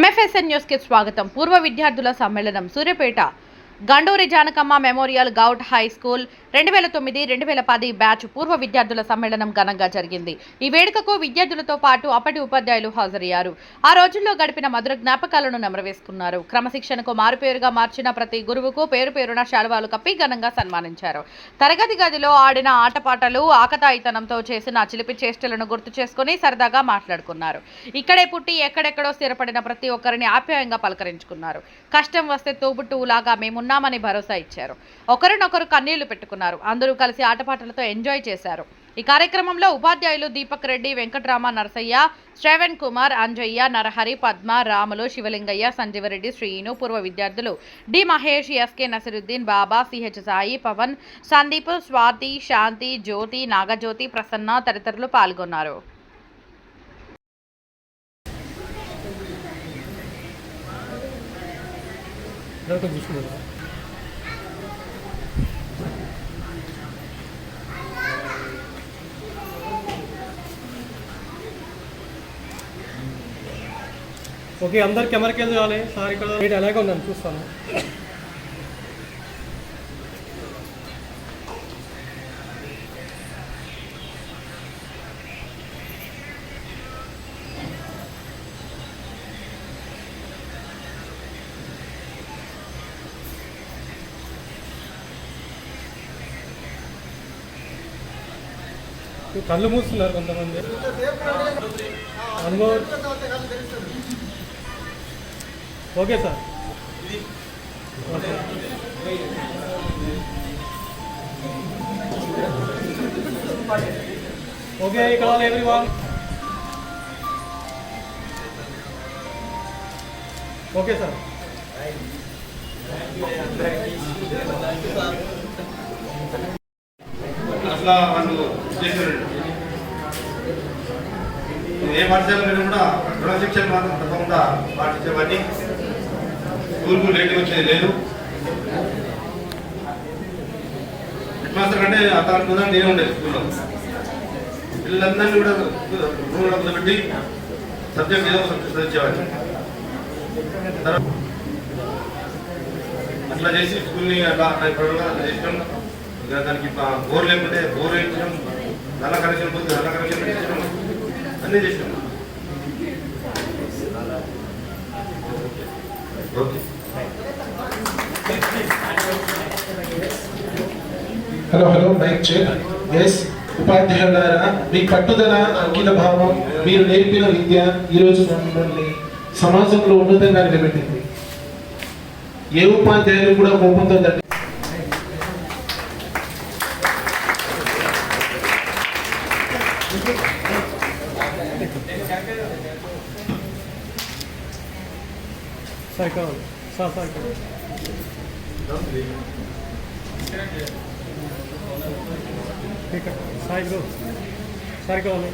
ఎంఎఫ్ఎస్ఎన్ న్యూస్కి స్వాగతం. పూర్వ విద్యార్థుల సమ్మేళనం Suryapet. Ganduri Janakamma memorial govt high school రెండు వేల తొమ్మిది రెండు వేల పది బ్యాచ్ పూర్వ విద్యార్థుల సమ్మేళనం ఘనంగా జరిగింది. ఈ వేడుకకు విద్యార్థులతో పాటు అప్పటి ఉపాధ్యాయులు హాజరయ్యారు. ఆ రోజుల్లో గడిపిన మధుర జ్ఞాపకాలను నెమరవేసుకున్నారు. క్రమశిక్షణకు మారుపేరుగా మార్చిన ప్రతి గురువుకు పేరు పేరున శాలువాలు కప్పి ఘనంగా సన్మానించారు. తరగతి గదిలో ఆడిన ఆటపాటలు ఆకతాయితనంతో చేసిన చిలిపి చేష్టలను గుర్తు చేసుకుని సరదాగా మాట్లాడుకున్నారు. ఇక్కడే పుట్టి ఎక్కడెక్కడో స్థిరపడిన ప్రతి ఒక్కరిని ఆప్యాయంగా పలకరించుకున్నారు. కష్టం వస్తే తోబుట్టువులాగా ఉన్నామని భరోసా ఇచ్చారు. ఒకరినొకరు కన్నీళ్ళు పెట్టుకున్నారు. అందరూ కలిసి ఆటపాటలతో ఎంజాయ్ చేశారు. ఈ కార్యక్రమంలో ఉపాధ్యాయులు దీపక్ రెడ్డి వెంకట్రామ నరసయ్య శ్రవణ్ కుమార్ అంజయ్య నరహరి పద్మ రాములు శివలింగయ్య సంజీవరెడ్డి శ్రీను పూర్వ విద్యార్థులు D Mahesh SK Nasiruddin Baba CH Sai Pavan Sandeep Swathi Shanti Jyothi Nagajyothi Prasanna తదితరులు పాల్గొన్నారు. ఇద్దరు ఓకే అందరు కెమెరాకి కింద రావాలి సార్ ఇక్కడ రేట్ అలాగే ఉన్నాను చూస్తాను. కళ్ళు మూస్తున్నారు కొంతమంది. అనుభవం. Okay sir. ఓకే. ఓకే ఇక్కడ ఎవ్రీ వన్ ఓకే సార్. అట్లా వాళ్ళు చేశారు. ఏ పాఠశాల మీద కూడా క్రమశిక్షణ మాత్రం తప్పకుండా పాటించేవాడిని. స్కూల్కు లేట్ వచ్చేది లేదు. హెడ్ మాస్టర్ కంటే అతను ముందు నేనే ఉండేది స్కూల్లో. పిల్లలందరినీ కూడా రూమ్లో కూర్చోబెట్టి సబ్జెక్ట్ ఏదో సబ్జెక్ట్ చదివించేవాడిని అట్లా చేసి స్కూల్ని అట్లా ఇప్పుడు ఇక దానికి బోర్ లేకుంటే బోర్ వేయించడం నల్ల కనెక్షన్ పోతే నల్ల కనెక్షన్ పెట్టించడం అన్నీ చేసినాం. Okay. Hello hello mike check yes ఉపాధ్యాయులారా మీ పట్టుదల అంకిత భావం మీరు నేర్పిన విద్య ఈరోజు మమ్మల్ని సమాజంలో ఉన్నతంగా నిలబెట్టింది. ఏ ఉపాధ్యాయులు కూడా కోపంతో తండ్రి సార్ సార్ సార్ ఇక్కడ ఇక్కడ సార్ ఇక్కడ ఉంది.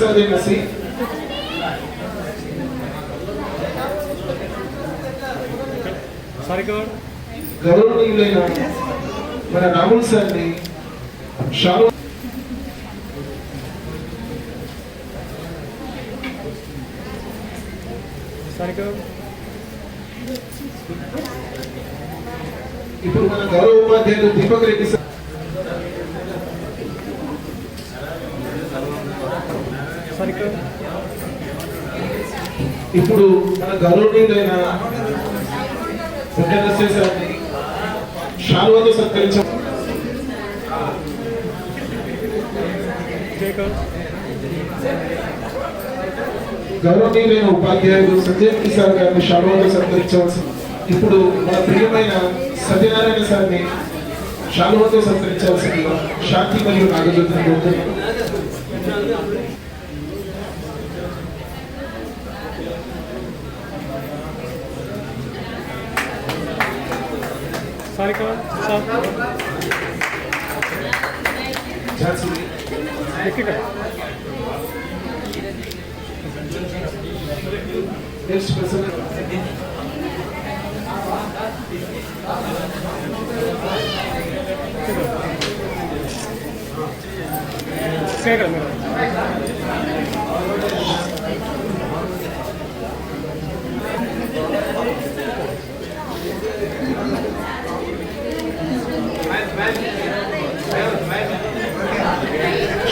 సార్ ఇక్కడ గౌరవనీయులైన మన రాముల్ సార్ని షారు. ఇప్పుడు మన గౌరవ ఉపాధ్యాయులు దీపక్ రెడ్డి సార్. ఇప్పుడు మన గౌరవనీయులైన వెంకటేశ్వర సార్ని షాల్వాతో సత్కరించాం గౌరవనీయులైన ఉపాధ్యాయులు సంజయ్ కిసార్ గారిని షాల్వాతో సత్కరించవలసి ఇప్పుడు మన ప్రియమైన సత్యనారాయణ సార్ని షాల్వాతో సత్కరించవలసిందిగా శాంతి మరియు నాగజ్యోతిని కోరుతున్నాను. సార్ ఇక్కడ ఉంది. సార్ ఝాన్సీ ఇక్కడ నెక్స్ట్ పర్సన్ ఇక్కడ మేడం శేఖర్ సార్ గారిని